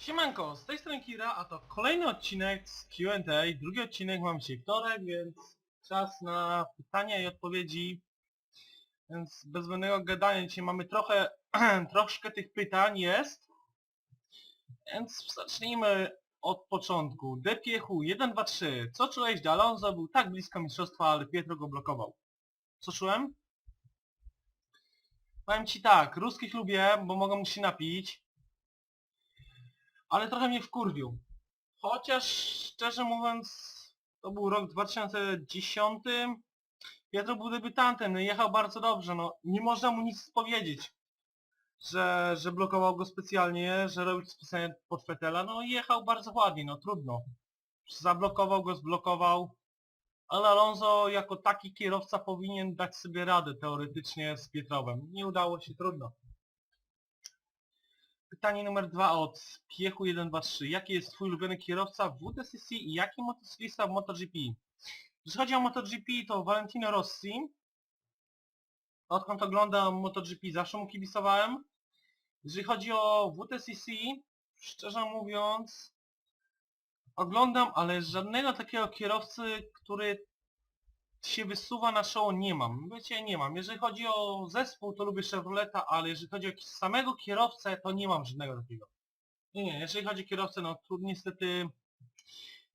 Siemanko, z tej strony Kira, a to kolejny odcinek z Q&A, drugi odcinek mam dzisiaj wtorek, więc czas na pytania i odpowiedzi. Więc bez gadania dzisiaj mamy trochę, troszkę tych pytań jest. Więc zacznijmy od początku. Depiechu 1, 2, 3. Co czułeś, gdy Alonso był tak blisko mistrzostwa, ale Pietro go blokował? Co czułem? Powiem ci tak, ruskich lubię, bo mogą mu się napić ale trochę mnie wkurwił. Chociaż szczerze mówiąc, to był rok 2010. Pietro był debiutantem, no jechał bardzo dobrze, no nie można mu nic powiedzieć. Że, że blokował go specjalnie, że robił to specjalnie pod Fetela, no jechał bardzo ładnie, no trudno. Zablokował go, zblokował. Ale Alonso jako taki kierowca powinien dać sobie radę teoretycznie z Pietrowem. Nie udało się, trudno. Pytanie numer dwa od Piechu 123. Jaki jest twój ulubiony kierowca w WTCC i jaki motocyklista w MotoGP? Jeśli chodzi o MotoGP to Valentino Rossi. Odkąd oglądam MotoGP zawsze mu kibicowałem. Jeżeli chodzi o WTCC, szczerze mówiąc, oglądam, ale żadnego takiego kierowcy, który się wysuwa na show nie mam. Wiecie, nie mam. Jeżeli chodzi o zespół, to lubię Chevroleta, ale jeżeli chodzi o samego kierowcę, to nie mam żadnego takiego. Nie, nie, jeżeli chodzi o kierowcę, no tu niestety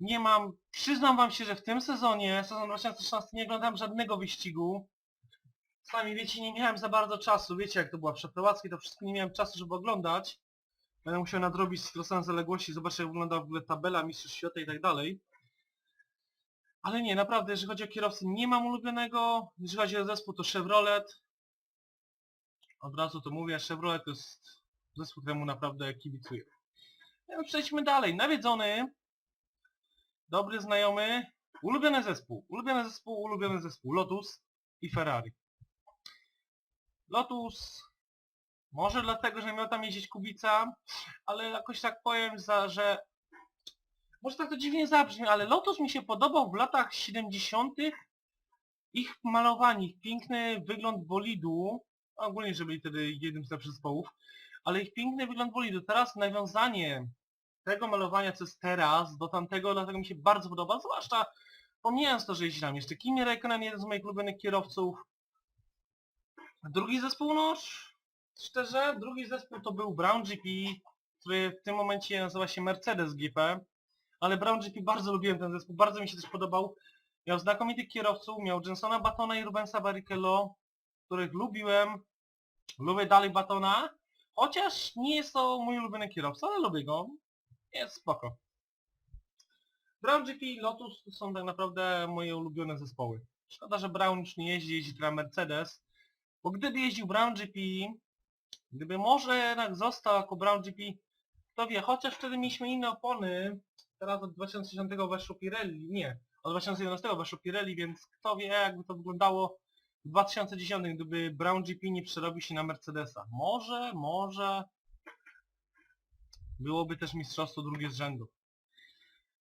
nie mam. Przyznam wam się, że w tym sezonie, sezon 2016, nie oglądałem żadnego wyścigu. Sami wiecie, nie miałem za bardzo czasu. Wiecie, jak to była przeprowadzki, to wszystko nie miałem czasu, żeby oglądać. Będę musiał nadrobić skrosane zaległości, zobaczyć jak wygląda w ogóle tabela Mistrzostw Świata i tak dalej. Ale nie, naprawdę, jeżeli chodzi o kierowcę, nie mam ulubionego. Jeżeli chodzi o zespół, to Chevrolet. Od razu to mówię, Chevrolet to jest zespół, któremu naprawdę kibicuję. No, przejdźmy dalej. Nawiedzony, dobry znajomy, ulubiony zespół. Ulubiony zespół, ulubiony zespół. Lotus i Ferrari. Lotus, może dlatego, że miał tam jeździć Kubica, ale jakoś tak powiem, za, że może tak to dziwnie zabrzmi, ale Lotus mi się podobał w latach 70. Ich malowanie, ich piękny wygląd bolidu, ogólnie, że byli wtedy jednym z lepszych zespołów, ale ich piękny wygląd bolidu. Teraz nawiązanie tego malowania, co jest teraz, do tamtego, dlatego mi się bardzo podoba, zwłaszcza pomijając to, że jeździ tam jeszcze Kimi Räikkönen, jeden z moich ulubionych kierowców. Drugi zespół, no, szczerze, drugi zespół to był Brown GP, który w tym momencie nazywa się Mercedes GP ale Brown GP bardzo lubiłem ten zespół, bardzo mi się też podobał. Miał znakomitych kierowców, miał Jensona Batona i Rubensa Barrichello, których lubiłem. Lubię dalej Batona, chociaż nie jest to mój ulubiony kierowca, ale lubię go. Jest spoko. Brown GP i Lotus to są tak naprawdę moje ulubione zespoły. Szkoda, że Brown już nie jeździ, jeździ teraz Mercedes, bo gdyby jeździł Brown GP, gdyby może jednak został jako Brown GP, kto wie, chociaż wtedy mieliśmy inne opony, teraz od 2010 weszło Pirelli, nie, od 2011 weszło Pirelli, więc kto wie jakby to wyglądało w 2010, gdyby Brown GP nie przerobił się na Mercedesa. Może, może byłoby też mistrzostwo drugie z rzędu.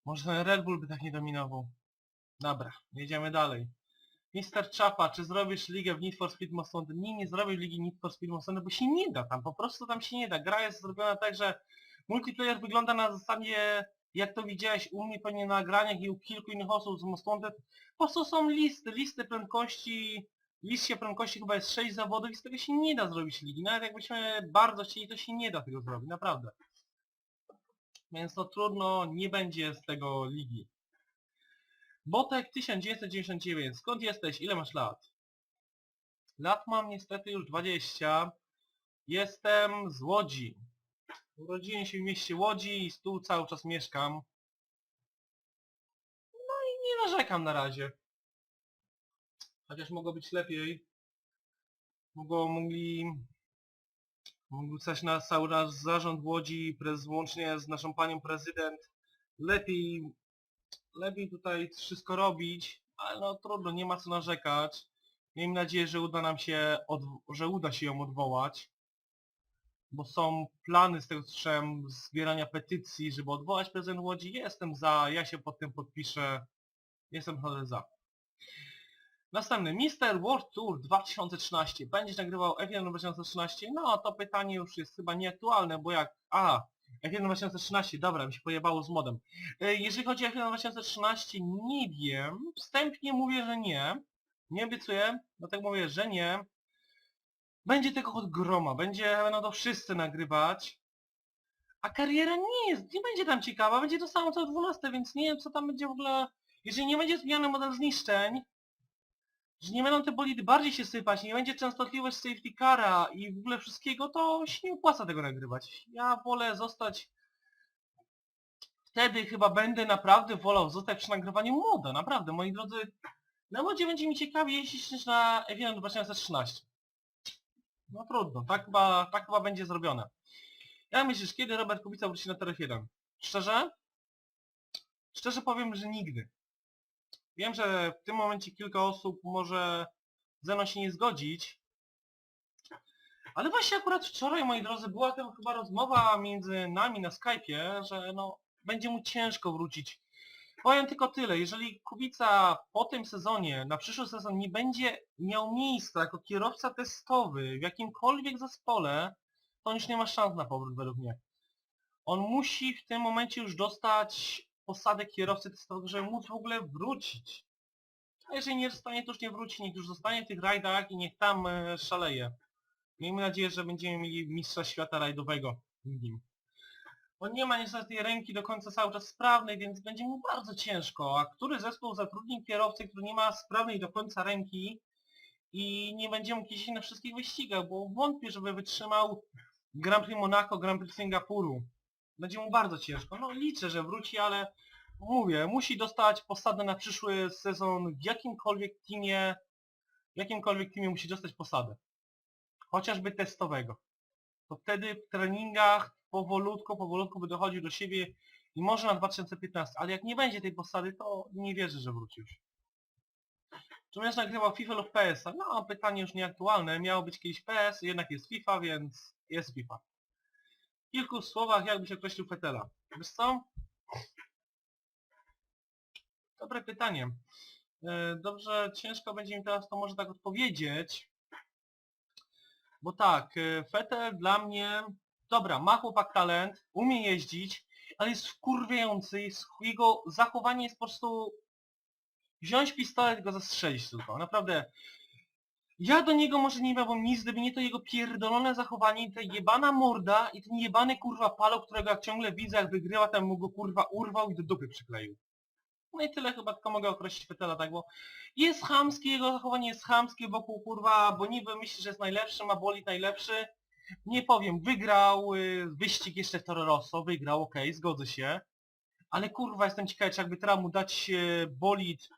Może ten Red Bull by tak nie dominował. Dobra, jedziemy dalej. Mister Chapa, czy zrobisz ligę w Need for Speed Most Wanted? Nie, nie zrobisz ligi Need for Speed Most Wanted, bo się nie da tam, po prostu tam się nie da. Gra jest zrobiona tak, że multiplayer wygląda na zasadzie jak to widziałeś u mnie pewnie na nagraniach i u kilku innych osób z Most Wanted, po prostu są listy, listy prędkości, liście prędkości chyba jest 6 zawodów i z tego się nie da zrobić ligi. Nawet jakbyśmy bardzo chcieli, to się nie da tego zrobić, naprawdę. Więc to trudno, nie będzie z tego ligi. Botek 1999, skąd jesteś? Ile masz lat? Lat mam niestety już 20. Jestem z Łodzi. Urodziłem się w mieście Łodzi i tu cały czas mieszkam. No i nie narzekam na razie. Chociaż mogło być lepiej. Mogło, mogli... Mógł stać na cały nasz zarząd Łodzi, prez, łącznie z naszą panią prezydent. Lepiej... Lepiej tutaj wszystko robić, ale no trudno, nie ma co narzekać. Miejmy nadzieję, że uda nam się, odw- że uda się ją odwołać bo są plany, z tego co słyszałem, zbierania petycji, żeby odwołać prezydent Łodzi. Jestem za, ja się pod tym podpiszę. Jestem za. Następny, Mr. World Tour 2013. Będziesz nagrywał F1 2013? No, to pytanie już jest chyba nieaktualne, bo jak... A, F1 2013, dobra, mi się pojebało z modem. E, Jeżeli chodzi o F1 2013, nie wiem. Wstępnie mówię, że nie. Nie obiecuję, dlatego mówię, że nie. Będzie tego od groma, będzie, będą to wszyscy nagrywać. A kariera nie jest, nie będzie tam ciekawa, będzie to samo co 12, więc nie wiem co tam będzie w ogóle... Jeżeli nie będzie zmiany model zniszczeń, że nie będą te bolidy bardziej się sypać, nie będzie częstotliwość safety cara i w ogóle wszystkiego, to się nie opłaca tego nagrywać. Ja wolę zostać... Wtedy chyba będę naprawdę wolał zostać przy nagrywaniu moda, naprawdę, moi drodzy. Na modzie będzie mi ciekawiej jeździć niż na F1 2013. No trudno, tak chyba, tak chyba będzie zrobione. Jak myślisz, kiedy Robert Kubica wróci na Tor F1? Szczerze? Szczerze powiem, że nigdy. Wiem, że w tym momencie kilka osób może ze mną się nie zgodzić, ale właśnie akurat wczoraj, moi drodzy, była tam chyba rozmowa między nami na Skype'ie, że no, będzie mu ciężko wrócić. Powiem tylko tyle, jeżeli Kubica po tym sezonie, na przyszły sezon nie będzie miał miejsca jako kierowca testowy w jakimkolwiek zespole, to on już nie ma szans na powrót według mnie. On musi w tym momencie już dostać posadę kierowcy testowego, żeby móc w ogóle wrócić. A jeżeli nie zostanie, to już nie wróci, niech już zostanie w tych rajdach i niech tam e, szaleje. Miejmy nadzieję, że będziemy mieli mistrza świata rajdowego w nim. On nie ma niestety ręki do końca cały czas sprawnej, więc będzie mu bardzo ciężko. A który zespół zatrudni kierowcę, który nie ma sprawnej do końca ręki i nie będzie mógł jeździć na wszystkich wyścigach, bo wątpię, żeby wytrzymał Grand Prix Monaco, Grand Prix Singapuru. Będzie mu bardzo ciężko. No liczę, że wróci, ale mówię, musi dostać posadę na przyszły sezon w jakimkolwiek teamie, w jakimkolwiek teamie musi dostać posadę. Chociażby testowego. To wtedy w treningach powolutku, powolutku by dochodził do siebie i może na 2015, ale jak nie będzie tej posady, to nie wierzę, że wróci już. Czy będziesz nagrywał FIFA lub PS? -a? No, pytanie już nieaktualne. Miało być kiedyś PS, jednak jest FIFA, więc jest FIFA. W kilku słowach jak byś określił Fetela? Wiesz co? Dobre pytanie. E, Dobrze, ciężko będzie mi teraz to może tak odpowiedzieć. Bo tak, e, Fetel dla mnie... Dobra, ma chłopak talent, umie jeździć, ale jest wkurwiający, jest, jego zachowanie jest po prostu... Wziąć pistolet i go zastrzelić tylko, naprawdę. Ja do niego może nie miałbym nic, gdyby nie to jego pierdolone zachowanie, ta jebana morda i ten jebany kurwa palo, którego jak ciągle widzę jak wygrywa, tam mu go kurwa urwał i do dupy przykleił. No i tyle chyba tylko mogę określić Fetela tak, bo jest chamskie, jego zachowanie jest chamskie wokół kurwa, bo niby myśli, że jest najlepszy, ma bolid najlepszy. Nie powiem, wygrał y, wyścig jeszcze w Toro Rosso, wygrał, okej, zgodzę się. Ale kurwa jestem ciekawy, czy jakby teraz mu dać y, bolid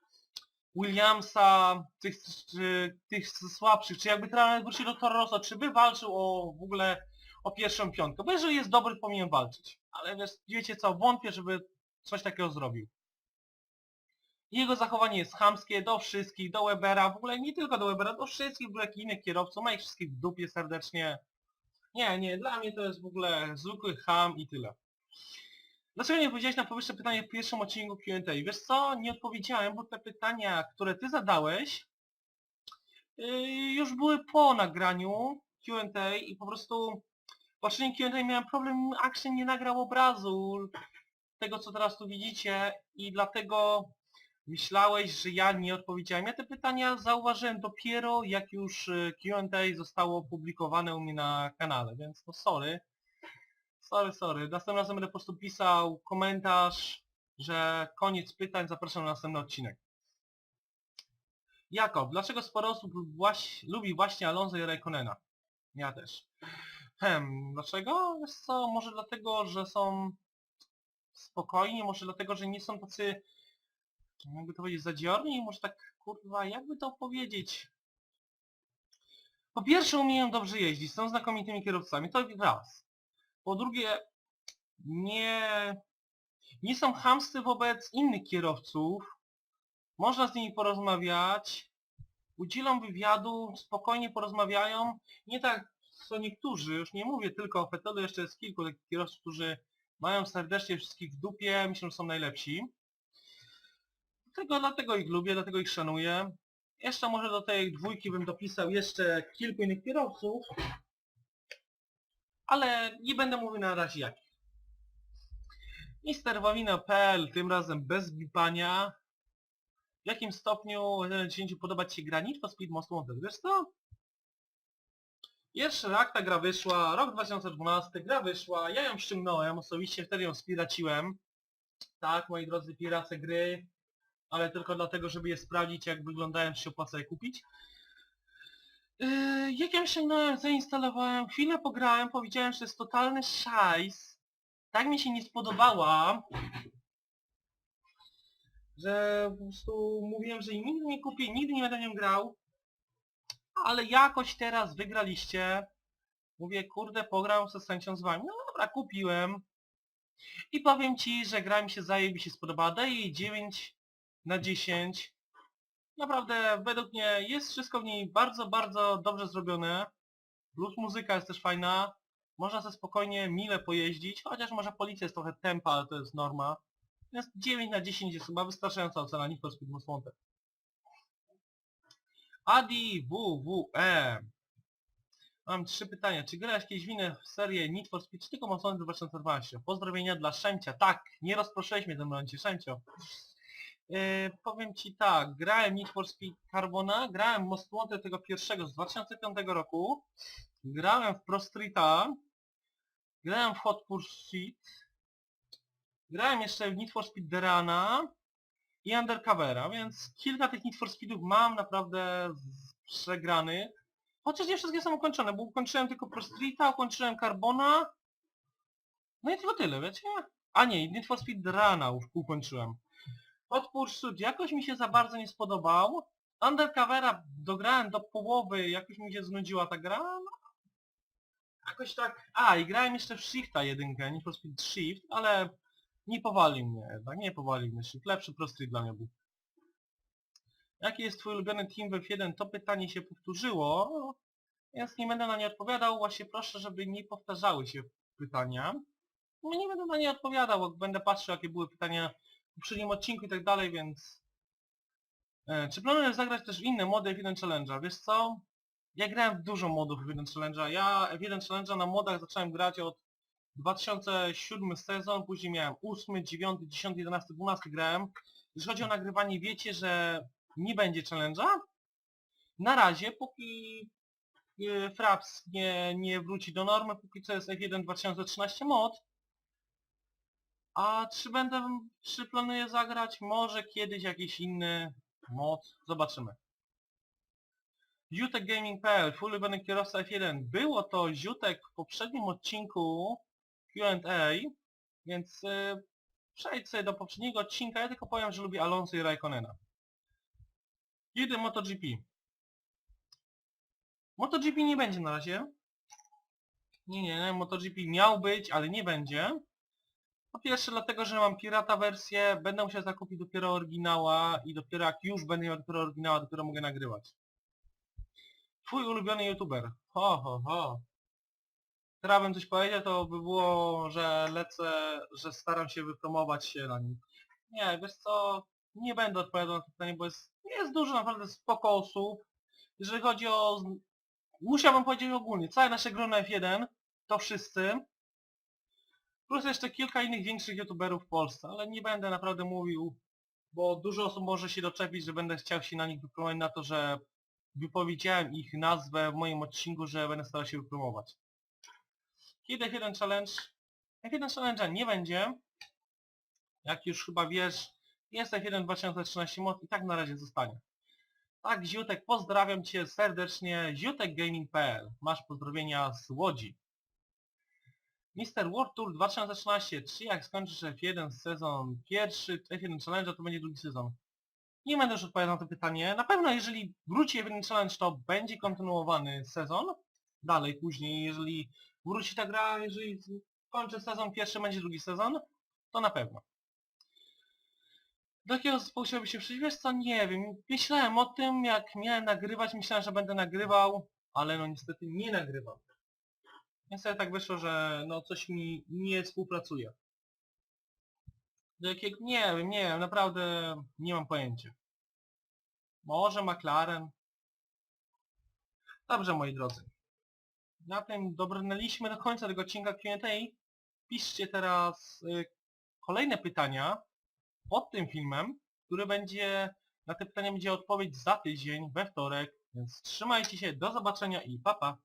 Williamsa, tych, czy, tych słabszych, czy jakby teraz wrócił do Toro Rosso, czy by walczył o w ogóle o pierwszą piątkę. Bo jeżeli jest dobry, powinien walczyć. Ale wiesz, wiecie co, wątpię, żeby coś takiego zrobił. Jego zachowanie jest chamskie do wszystkich, do Webera, w ogóle nie tylko do Webera, do wszystkich w ogóle innych kierowców, ma ich wszystkich w dupie serdecznie. Nie, nie, dla mnie to jest w ogóle zwykły ham i tyle. Dlaczego nie odpowiedziałeś na powyższe pytanie w pierwszym odcinku Q&A? Wiesz co, nie odpowiedziałem, bo te pytania, które ty zadałeś, yy, już były po nagraniu Q&A i po prostu w poprzednim Q&A miałem problem, Action nie nagrał obrazu tego, co teraz tu widzicie i dlatego myślałeś, że ja nie odpowiedziałem. Ja te pytania zauważyłem dopiero jak już y, Q&A zostało opublikowane u mnie na kanale, więc no sorry. Sorry, sorry. Następnym razem będę po prostu pisał komentarz, że koniec pytań, zapraszam na następny odcinek. Jakob, dlaczego sporo osób właś, lubi właśnie Alonso i Raikkonena? Ja też. Dlaczego? Wiesz co, może dlatego, że są spokojni, może dlatego, że nie są tacy jakby to powiedzieć, zadziorni, może tak, kurwa, jakby to powiedzieć. Po pierwsze umieją dobrze jeździć, są znakomitymi kierowcami, to raz. Po drugie, nie, nie są chamscy wobec innych kierowców, można z nimi porozmawiać, udzielą wywiadu, spokojnie porozmawiają, nie tak co niektórzy, już nie mówię tylko o Fetelu, jeszcze jest kilku takich kierowców, którzy mają serdecznie wszystkich w dupie, myślą, że są najlepsi. Dlatego, dlatego ich lubię, dlatego ich szanuję. Jeszcze może do tej dwójki bym dopisał jeszcze kilku innych kierowców, ale nie będę mówił na razie jakich. Mister Wawina.pl, tym razem bez bipania. W jakim stopniu e, 10 podoba Ci się gra Need for Speed Most Wanted? Wiesz co? Pierwszy rak ta gra wyszła, rok 2012, gra wyszła, ja ją ściągnąłem, osobiście wtedy ją spiraciłem. Tak, moi drodzy, piracę gry, ale tylko dlatego, żeby je sprawdzić, jak wyglądają, czy się opłaca je kupić. Yy, jak ją ściągnąłem, zainstalowałem, chwilę pograłem, powiedziałem, że to jest totalny szajs. Tak mi się nie spodobała, że po prostu mówiłem, że nigdy nie kupię, nigdy nie będę nią grał. Ale jakoś teraz wygraliście. Mówię, kurde, pograłem ze chęcią z wami. No dobra, kupiłem. I powiem ci, że gra mi się zaje, mi się spodobała. Daję jej 9 na 10. Naprawdę, według mnie jest wszystko w niej bardzo, bardzo dobrze zrobione. Plus muzyka jest też fajna. Można sobie spokojnie, mile pojeździć, chociaż może policja jest trochę tempa, ale to jest norma. Więc 9 na 10 jest chyba wystarczająca ocena for Speed Most Wanted. Adi WWE. Mam trzy pytania. Czy grałeś kiedyś winę w serię Need for Speed, czy tylko Most Wanted 2012? Pozdrowienia dla Szemcia. Tak, nie rozproszyłeś mnie w tym momencie, Szemcio. Yy, powiem Ci tak, grałem Need for Speed Carbona, grałem Most Wanted tego pierwszego z 2005 roku, grałem w Pro Streeta, grałem w Hot Pursuit, grałem jeszcze w Need for Speed Derana i Undercovera, więc kilka tych Need for Speedów mam naprawdę przegranych. Chociaż nie wszystkie są ukończone, bo ukończyłem tylko Pro Streeta, ukończyłem Carbona, no i tylko tyle, wiecie? A nie, Need for Speed już ukończyłem. Hot Pursuit jakoś mi się za bardzo nie spodobał. Undercovera dograłem do połowy, jakoś mi się znudziła ta gra. No. Jakoś tak... A, i grałem jeszcze w Shifta jedynkę, Need for Speed Shift, ale nie powalił mnie jednak, nie powalił mnie Shift. Lepszy prosty dla mnie był. Jaki jest twój ulubiony team w F1? To pytanie się powtórzyło, więc nie będę na nie odpowiadał. Właśnie proszę, żeby nie powtarzały się pytania. No nie będę na nie odpowiadał, bo będę patrzył, jakie były pytania poprzednim odcinku i tak dalej, więc... E, czy planujesz zagrać też inne mody F1 Challenge'a? Wiesz co? Ja grałem w dużo modów F1 Challenge'a. Ja F1 Challenge'a na modach zacząłem grać od 2007 sezon, później miałem 8, 9, 10, 11, 12 grałem. Jeśli chodzi o nagrywanie, wiecie, że nie będzie challenge'a. Na razie, póki e, Fraps nie, nie wróci do normy, póki co jest F1 2013 mod. A czy będę, czy planuję zagrać? Może kiedyś jakiś inny mod. Zobaczymy. Ziutek Gaming.pl, twój ulubiony kierowca F1. Było to Ziutek w poprzednim odcinku Q&A, więc yy, przejdź sobie do poprzedniego odcinka. Ja tylko powiem, że lubię Alonso i Raikkonena. Jedę MotoGP. MotoGP nie będzie na razie. Nie, nie, nie, MotoGP miał być, ale nie będzie. Po pierwsze dlatego, że mam pirata wersję, będę musiał zakupić dopiero oryginała i dopiero jak już będę miał dopiero oryginała, dopiero mogę nagrywać. Twój ulubiony youtuber. Ho, ho, ho. Teraz bym coś powiedział, to by było, że lecę, że staram się wypromować się na nim. Nie, wiesz co, nie będę odpowiadał na to pytanie, bo jest, jest dużo naprawdę spoko osób. Jeżeli chodzi o... Musiałbym powiedzieć ogólnie, całe nasze grono F1, to wszyscy, Plus jeszcze kilka innych większych youtuberów w Polsce, ale nie będę naprawdę mówił, bo dużo osób może się doczepić, że będę chciał się na nich wypromować na to, że wypowiedziałem ich nazwę w moim odcinku, że będę starał się wypromować. Kiedy F1 Challenge? F1 Challenge'a nie będzie. Jak już chyba wiesz, jest F1 2013 mod i tak na razie zostanie. Tak, Ziutek, pozdrawiam Cię serdecznie. ziutekgaming.pl Masz pozdrowienia z Łodzi. Mr. World Tour 2013, czy jak skończysz F1 sezon pierwszy, F1 Challenge, to będzie drugi sezon? Nie będę już odpowiadał na to pytanie. Na pewno jeżeli wróci F1 Challenge, to będzie kontynuowany sezon. Dalej, później, jeżeli wróci ta gra, jeżeli kończy sezon pierwszy, będzie drugi sezon, to na pewno. Do jakiego zespołu chciałby się przyjść? Wiesz co, nie wiem. Myślałem o tym, jak miałem nagrywać, myślałem, że będę nagrywał, ale no niestety nie nagrywam. Niestety tak wyszło, że no coś mi nie współpracuje. Jakiego... Nie wiem, nie wiem, naprawdę nie mam pojęcia. Może McLaren? Dobrze, moi drodzy. Na tym dobrnęliśmy do końca tego odcinka Q&A. Piszcie teraz y, kolejne pytania pod tym filmem, który będzie, na te pytania będzie odpowiedź za tydzień, we wtorek, więc trzymajcie się, do zobaczenia i pa pa!